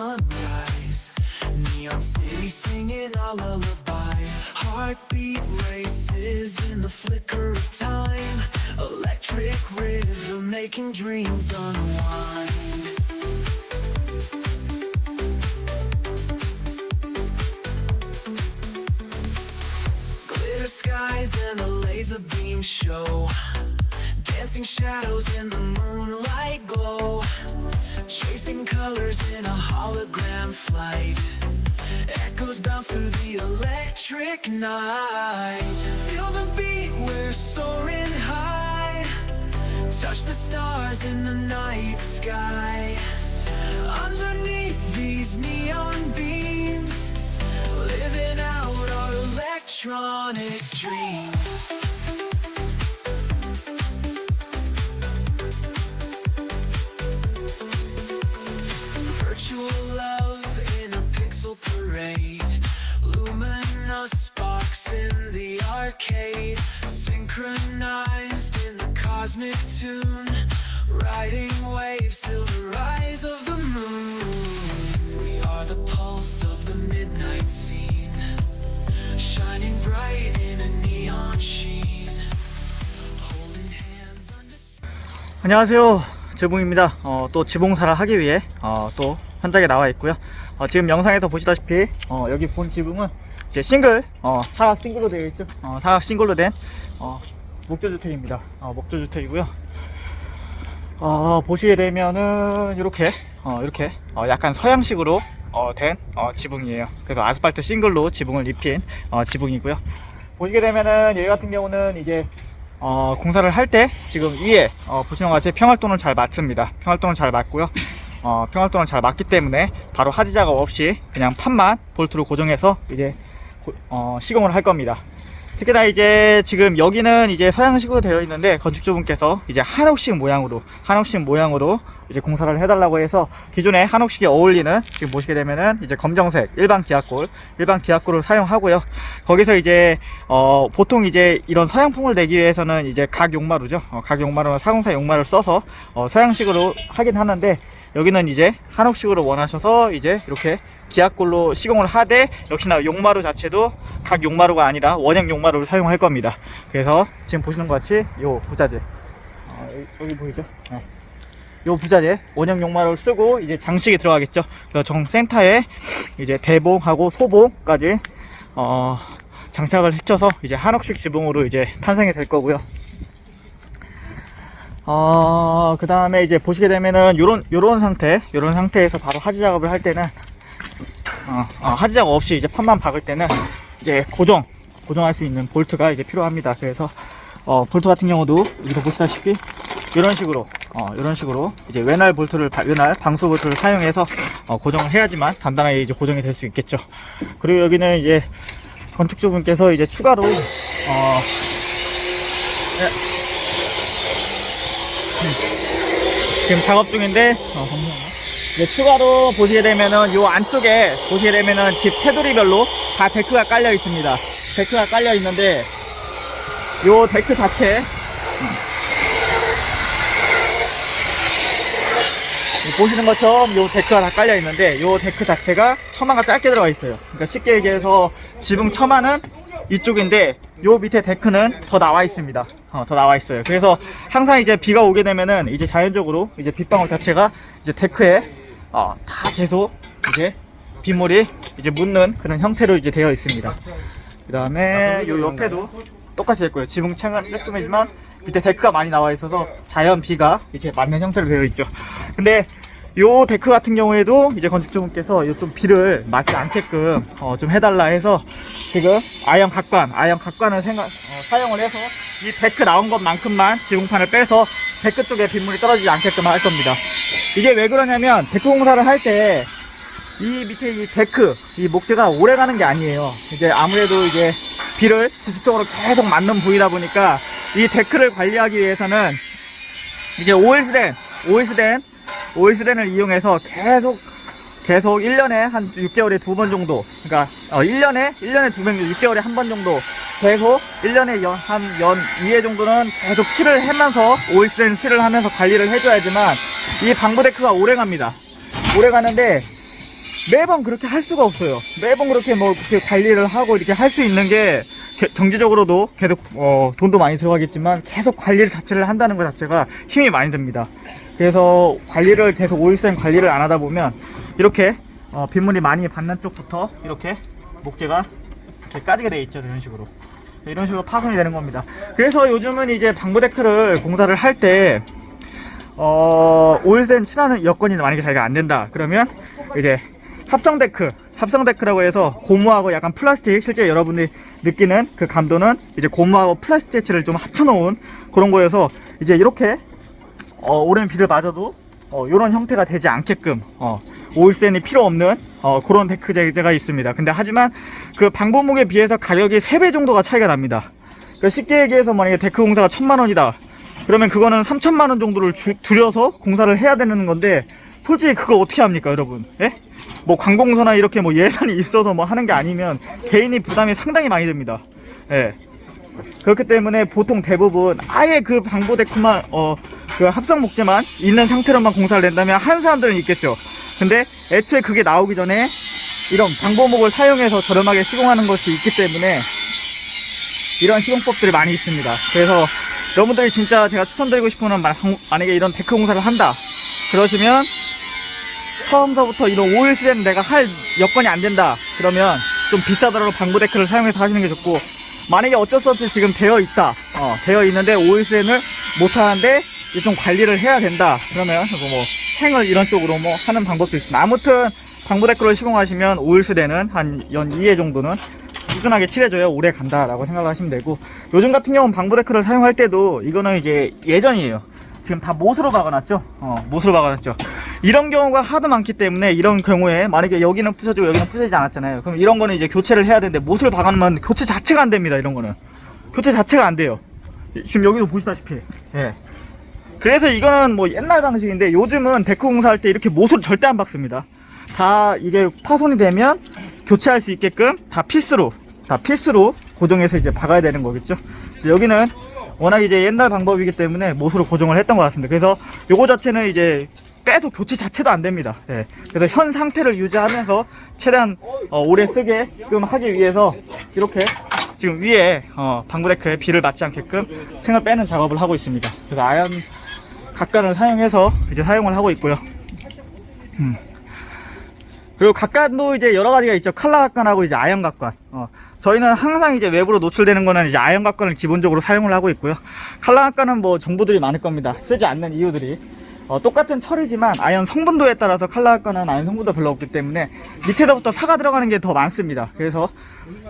sunrise. Neon city singing our lullabies. Heartbeat races in the flicker of time. Electric rhythm making dreams unwind. Glitter skies and the laser beam show. Dancing shadows in the moonlight glow. Chasing colors in a hologram flight. Echoes bounce through the electric night. Feel the beat, we're soaring high. Touch the stars in the night sky. Underneath these neon beams, living out our electronic dreams. Cosmic tune. Riding waves till the rise of the moon. We are the pulse of the midnight scene. Shining bright in a neon sheen. Holding hands under. 안녕하세요 재봉입니다 어, 또 지봉사를 하기 위해 어, 또 현장에 나와 있고요 어, 지금 영상에서 보시다시피 어, 여기 본 지붕은 이제 싱글 어, 사각 싱글로 되어 있죠 어, 사각 싱글로 된 어, 목조주택입니다 어, 목조주택이고요 어, 보시게 되면은 이렇게 어, 이렇게 어, 약간 서양식으로 어, 된 어, 지붕이에요 그래서 아스팔트 싱글로 지붕을 입힌 어, 지붕이고요 보시게 되면은 얘 같은 경우는 이제 어, 공사를 할 때 지금 위에 어, 보시는 것 같이 평활도는 잘 맞습니다. 평활도는 잘 맞고요. 어, 평활도는 잘 맞기 때문에 바로 하지 작업 없이 그냥 판만 볼트로 고정해서 이제 고- 어, 시공을 할 겁니다. 특히나 이제 지금 여기는 이제 서양식으로 되어 있는데 건축주분께서 이제 한옥식 모양으로 한옥식 모양으로 이제 공사를 해달라고 해서 기존에 한옥식에 어울리는 지금 보시게 되면은 이제 검정색 일반 기압골 일반 기압골을 사용하고요. 거기서 이제 어 보통 이제 이런 서양풍을 내기 위해서는 이제 각 용마루죠. 어, 각 용마루나 사공사 용마루를 써서 어, 서양식으로 하긴 하는데 여기는 이제 한옥식으로 원하셔서 이제 이렇게 기압골로 시공을 하되 역시나 용마루 자체도 각 용마루가 아니라 원형 용마루를 사용할 겁니다. 그래서 지금 보시는 것 같이 요 부자재 어, 여기, 보이죠? 네. 요 부자재 원형 용마루를 쓰고 이제 장식이 들어가겠죠. 그래서 정 센터에 이제 대봉하고 소봉까지 어, 장착을 해쳐서 이제 한옥식 지붕으로 이제 탄생이 될 거고요. 어, 그 다음에 이제 보시게 되면은 요런, 요런 상태, 요런 상태에서 바로 하지 작업을 할 때는, 어, 어, 하지 작업 없이 이제 판만 박을 때는 이제 고정, 고정할 수 있는 볼트가 이제 필요합니다. 그래서, 어, 볼트 같은 경우도 여기서 보시다시피 이런 식으로, 어, 이런 식으로 이제 외날 볼트를, 바- 외날 방수 볼트를 사용해서 어, 고정을 해야지만 단단하게 이제 고정이 될 수 있겠죠. 그리고 여기는 이제 건축주분께서 이제 추가로, 어, 네. 지금 작업 중인데 어. 이제 추가로 보시게 되면은 요 안쪽에 보시게 되면은 집 테두리별로 다 데크가 깔려 있습니다. 데크가 깔려 있는데 요 데크 자체 음. 보시는 것처럼 요 데크가 다 깔려 있는데 요 데크 자체가 처마가 짧게 들어가 있어요. 그러니까 쉽게 얘기해서 지붕 처마는 이쪽인데 요 밑에 데크는 더 나와 있습니다. 어, 더 나와 있어요. 그래서 항상 이제 비가 오게 되면은 이제 자연적으로 이제 빗방울 자체가 이제 데크에 어, 다 계속 이제 빗물이 이제 묻는 그런 형태로 이제 되어 있습니다. 그 다음에 요 옆에도 똑같이 됐고요. 지붕 창은 조금이지만 밑에 데크가 많이 나와 있어서 자연 비가 이제 맞는 형태로 되어 있죠. 근데 요 데크 같은 경우에도 이제 건축주분께서 요좀 비를 맞지 않게끔 어, 좀 해달라 해서 지금 아연 각관, 아연 각관을 생각, 어, 사용을 해서 이 데크 나온 것만큼만 지붕판을 빼서 데크 쪽에 빗물이 떨어지지 않게끔 할 겁니다. 이게 왜 그러냐면 데크 공사를 할 때 이 밑에 이 데크, 이 목재가 오래 가는 게 아니에요. 이제 아무래도 이제 비를 지속적으로 계속 맞는 부위다 보니까 이 데크를 관리하기 위해서는 이제 OS된, OS된, OS된을 이용해서 계속 계속 1년에 한 6개월에 두 번 정도, 그러니까 어, 1년에 1년에 두 번, 6개월에 한 번 정도 계속 1년에 연, 한연 2회 정도는 계속 칠을 하면서 OS된 칠을 하면서 관리를 해줘야지만 이 방부 데크가 오래 갑니다. 오래 가는데 매번 그렇게 할 수가 없어요. 매번 그렇게 뭐 그렇게 관리를 하고 이렇게 할 수 있는 게 게- 경제적으로도 계속 어, 돈도 많이 들어가겠지만 계속 관리를 자체를 한다는 것 자체가 힘이 많이 듭니다. 그래서 관리를 계속 오일센 관리를 안 하다 보면 이렇게 어, 빗물이 많이 받는 쪽부터 이렇게 목재가 이렇게 까지게 돼 있죠 이런 식으로 이런 식으로 파손이 되는 겁니다. 그래서 요즘은 이제 방부 데크를 공사를 할때 어, 오일센 칠하는 여건이 만약에 자기가 안 된다 그러면 이제 합성 데크 합성 데크라고 해서 고무하고 약간 플라스틱 실제 여러분이 느끼는 그 감도는 이제 고무하고 플라스틱 재질을 좀 합쳐놓은 그런 거여서 이제 이렇게 어, 오랜 비를 맞아도 어, 이런 형태가 되지 않게끔 어, 오일센이 필요 없는 어, 그런 데크 재제가 있습니다. 근데 하지만 그 방부목에 비해서 가격이 3배 정도가 차이가 납니다. 그러니까 쉽게 얘기해서 만약에 데크 공사가 천만 원이다. 그러면 그거는 3천만 원 정도를 주- 들여서 공사를 해야 되는 건데 솔직히 그거 어떻게 합니까, 여러분? 예? 뭐 관공서나 이렇게 뭐 예산이 있어서 뭐 하는 게 아니면 개인이 부담이 상당히 많이 됩니다. 예. 그렇기 때문에 보통 대부분 아예 그 방부 데크만 어 그 합성 목재만 있는 상태로만 공사를 낸다면 하는 사람들은 있겠죠. 근데 애초에 그게 나오기 전에 이런 방부목을 사용해서 저렴하게 시공하는 것이 있기 때문에 이런 시공법들이 많이 있습니다. 그래서 여러분들이 진짜 제가 추천드리고 싶은 건 만- 만약에 이런 데크 공사를 한다. 그러시면 처음서부터 이런 오일스는 내가 할 여건이 안 된다. 그러면 좀 비싸더라도 방부 데크를 사용해서 하시는 게 좋고 만약에 어쩔 수 없이 지금 되어 있다. 어, 되어 있는데 오일스를 못 하는데 이제 좀 관리를 해야 된다. 그러면 뭐, 뭐 생을 이런 쪽으로 뭐 하는 방법도 있습니다. 아무튼 방부 데크를 시공하시면 오일스대는 한 연 2회 정도는 꾸준하게 칠해줘야 오래 간다라고 생각하시면 되고 요즘 같은 경우는 방부 데크를 사용할 때도 이거는 이제 예전이에요. 지금 다 못으로 박아놨죠? 어, 못으로 박아놨죠. 이런 경우가 하도 많기 때문에 이런 경우에 만약에 여기는 부서지고 여기는 부서지지 않았잖아요. 그럼 이런 거는 이제 교체를 해야 되는데 못을 박아놓으면 교체 자체가 안 됩니다. 이런 거는 교체 자체가 안 돼요. 지금 여기도 보시다시피. 예. 그래서 이거는 뭐 옛날 방식인데 요즘은 데크 공사할 때 이렇게 못으로 절대 안 박습니다. 다 이게 파손이 되면 교체할 수 있게끔 다 필수로 다 필수로 고정해서 이제 박아야 되는 거겠죠. 여기는 워낙 이제 옛날 방법이기 때문에 못으로 고정을 했던 것 같습니다. 그래서 요거 자체는 이제 계속 교체 자체도 안 됩니다. 예. 그래서 현 상태를 유지하면서 최대한 어, 오래 쓰게끔 하기 위해서 이렇게 지금 위에 어, 방구데크에 비를 맞지 않게끔 층을 빼는 작업을 하고 있습니다. 그래서 아연 각간을 사용해서 이제 사용을 하고 있고요. 음. 그리고 각간도 이제 여러 가지가 있죠. 칼라 각간하고 이제 아연 각간. 어, 저희는 항상 이제 외부로 노출되는 거는 이제 아연 각간을 기본적으로 사용을 하고 있고요. 칼라 각간은 뭐 정보들이 많을 겁니다. 쓰지 않는 이유들이. 어, 똑같은 철이지만 아연 성분도에 따라서 칼라 각간은 아연 성분도 별로 없기 때문에 밑에서부터 사가 들어가는 게 더 많습니다. 그래서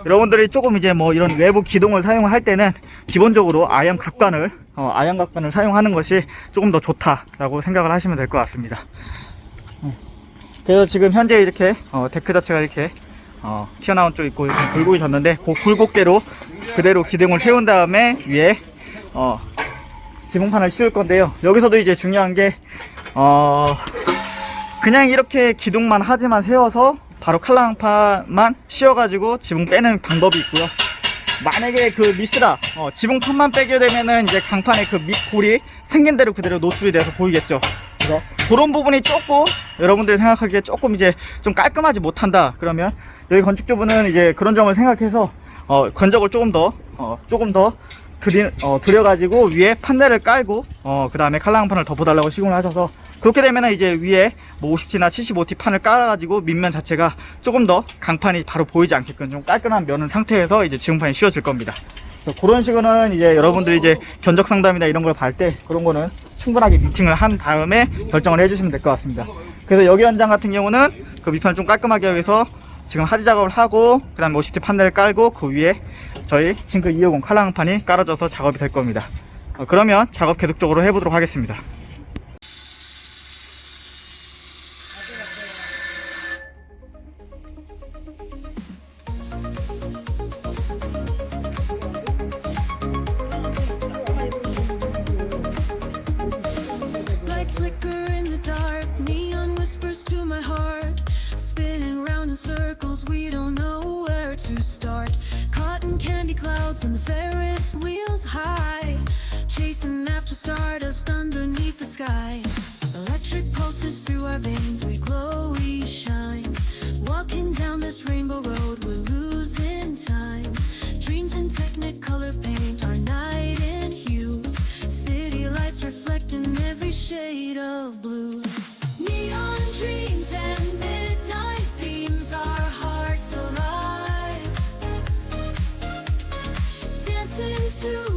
여러분들이 조금 이제 뭐 이런 외부 기동을 사용할 때는 기본적으로 아연 각간을 어, 아연 각간을 사용하는 것이 조금 더 좋다라고 생각을 하시면 될 것 같습니다. 그래서 지금 현재 이렇게 어, 데크 자체가 이렇게 어, 튀어나온 쪽 있고 굴곡이 졌는데 그 굴곡대로 그대로 기둥을 세운 다음에 위에 어, 지붕판을 씌울 건데요. 여기서도 이제 중요한 게 어, 그냥 이렇게 기둥만 하지만 세워서 바로 칼랑판만 씌워가지고 지붕 빼는 방법이 있고요. 만약에 그 미스라 어, 지붕판만 빼게 되면은 이제 강판에 그 밑골이 생긴 대로 그대로 노출이 돼서 보이겠죠. 그래서 그런 부분이 조금 여러분들이 생각하기에 조금 이제 좀 깔끔하지 못한다. 그러면 여기 건축주분은 이제 그런 점을 생각해서 어, 건적을 조금 더 어, 조금 더 들이, 어, 들여가지고 위에 판넬을 깔고 어, 그 다음에 칼랑판을 덮어달라고 시공을 하셔서 그렇게 되면은 이제 위에 뭐 50T나 75T 판을 깔아가지고 밑면 자체가 조금 더 강판이 바로 보이지 않게끔 좀 깔끔한 면은 상태에서 이제 지붕판이 씌워질 겁니다. 그런 식으로는 이제 여러분들이 이제 견적 상담이나 이런 걸볼때 그런 거는 충분하게 미팅을 한 다음에 결정을 해주시면 될 것 같습니다. 그래서 여기 현장 같은 경우는 그 밑판을 좀 깔끔하게 위해서 지금 하지 작업을 하고 그 다음에 50T 판넬을 깔고 그 위에 저희 징크 250 칼랑판이 깔아져서 작업이 될 겁니다. 어, 그러면 작업 계속적으로 해보도록 하겠습니다. Through our veins, we glow, we shine. Walking down this rainbow road, we're losing time. Dreams in technicolor paint, our night in hues. City lights reflecting every shade of blue. Neon dreams and midnight beams, our hearts alive. Dancing to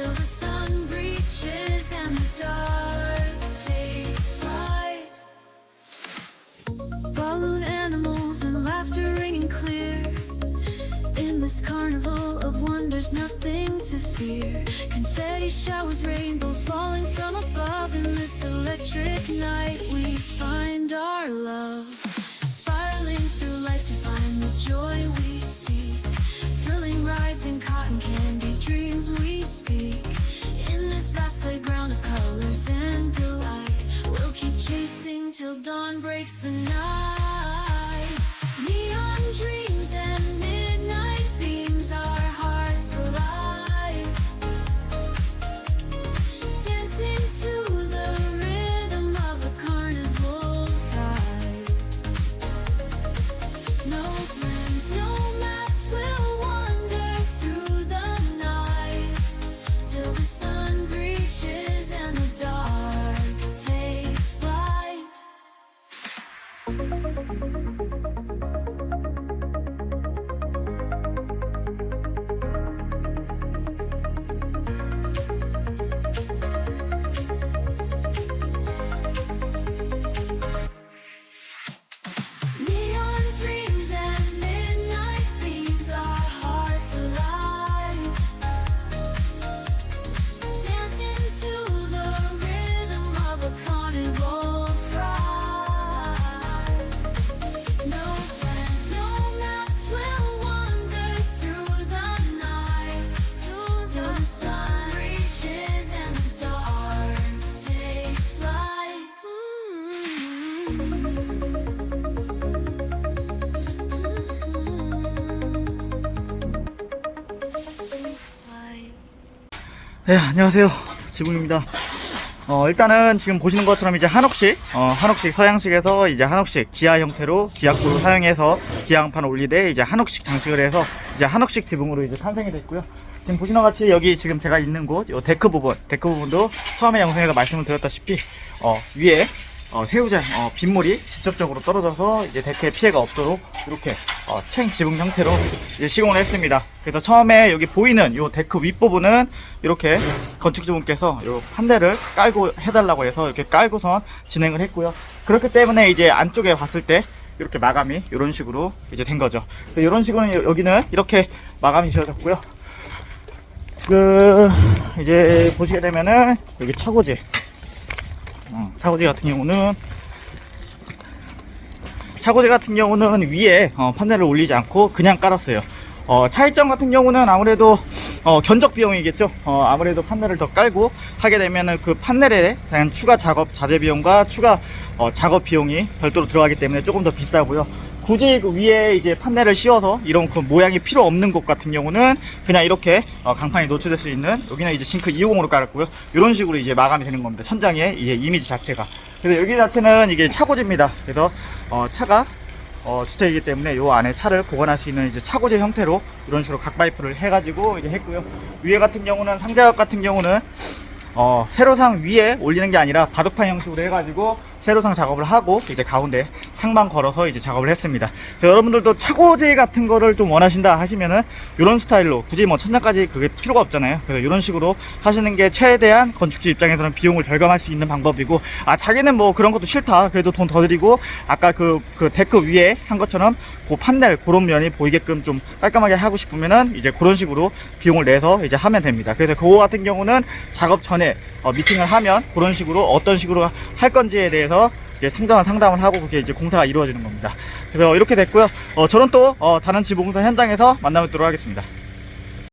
till the sun breaches and the dark takes flight. Balloon animals and laughter ringing clear. In this carnival of wonders, nothing to fear. Confetti showers, rainbows falling from above. In this electric night, we find our love. Spiraling through lights, we find the joy we seek. Thrilling rides and cotton dawn breaks the night. 네, 안녕하세요. 지붕입니다. 어, 일단은 지금 보시는 것처럼 이제 한옥식, 어, 한옥식 서양식에서 이제 한옥식 기아 형태로 기압구를 사용해서 기아항판을 올리되 이제 한옥식 장식을 해서 이제 한옥식 지붕으로 이제 탄생이 됐고요. 지금 보시는 것 같이 여기 지금 제가 있는 곳, 요 데크 부분, 데크 부분도 처음에 영상에서 말씀을 드렸다시피, 어, 위에 어, 새우장, 어, 빗물이 직접적으로 떨어져서 이제 데크에 피해가 없도록 이렇게 어, 챙 지붕 형태로 이제 시공을 했습니다. 그래서 처음에 여기 보이는 요 데크 윗부분은 이렇게 건축주분께서 요 판넬을 깔고 해달라고 해서 이렇게 깔고선 진행을 했고요. 그렇기 때문에 이제 안쪽에 봤을 때 이렇게 마감이 이런 식으로 이제 된 거죠. 이런 식으로 여기는 이렇게 마감이 지어졌고요. 그 이제 보시게 되면은 여기 차고지 어, 차고지 같은 경우는 차고지 같은 경우는 위에 어, 판넬을 올리지 않고 그냥 깔았어요. 어, 차이점 같은 경우는 아무래도 어, 견적 비용이겠죠. 어, 아무래도 판넬을 더 깔고 하게 되면은 그 판넬에 대한 추가 작업 자재 비용과 추가 어, 작업 비용이 별도로 들어가기 때문에 조금 더 비싸고요. 굳이 그 위에 이제 판넬을 씌워서 이런 그 모양이 필요 없는 곳 같은 경우는 그냥 이렇게 어, 강판이 노출될 수 있는 여기는 이제 싱크 250으로 깔았고요. 이런 식으로 이제 마감이 되는 겁니다. 천장의 이제 이미지 자체가. 그래서 여기 자체는 이게 차고지입니다. 그래서 어, 차가 어, 주택이기 때문에 요 안에 차를 보관할 수 있는 이제 차고제 형태로 이런 식으로 각 파이프를 해가지고 이제 했고요. 위에 같은 경우는 상자역 같은 경우는 어, 세로상 위에 올리는 게 아니라 바둑판 형식으로 해가지고 세로상 작업을 하고 이제 가운데 상방 걸어서 이제 작업을 했습니다. 여러분들도 차고제 같은 거를 좀 원하신다 하시면은 이런 스타일로 굳이 뭐 천장까지 그게 필요가 없잖아요. 그래서 이런 식으로 하시는 게 최대한 건축주 입장에서는 비용을 절감할 수 있는 방법이고 아 자기는 뭐 그런 것도 싫다. 그래도 돈 더 드리고 아까 그, 그 데크 위에 한 것처럼 그 판넬 그런 면이 보이게끔 좀 깔끔하게 하고 싶으면은 이제 그런 식으로 비용을 내서 이제 하면 됩니다. 그래서 그거 같은 경우는 작업 전에 어, 미팅을 하면 그런 식으로 어떤 식으로 할 건지에 대해서 이제 충분한 상담을 하고 그게 이제 공사가 이루어지는 겁니다. 그래서 이렇게 됐고요. 어, 저는 또 어, 다른 지붕공사 현장에서 만나 뵙도록 하겠습니다.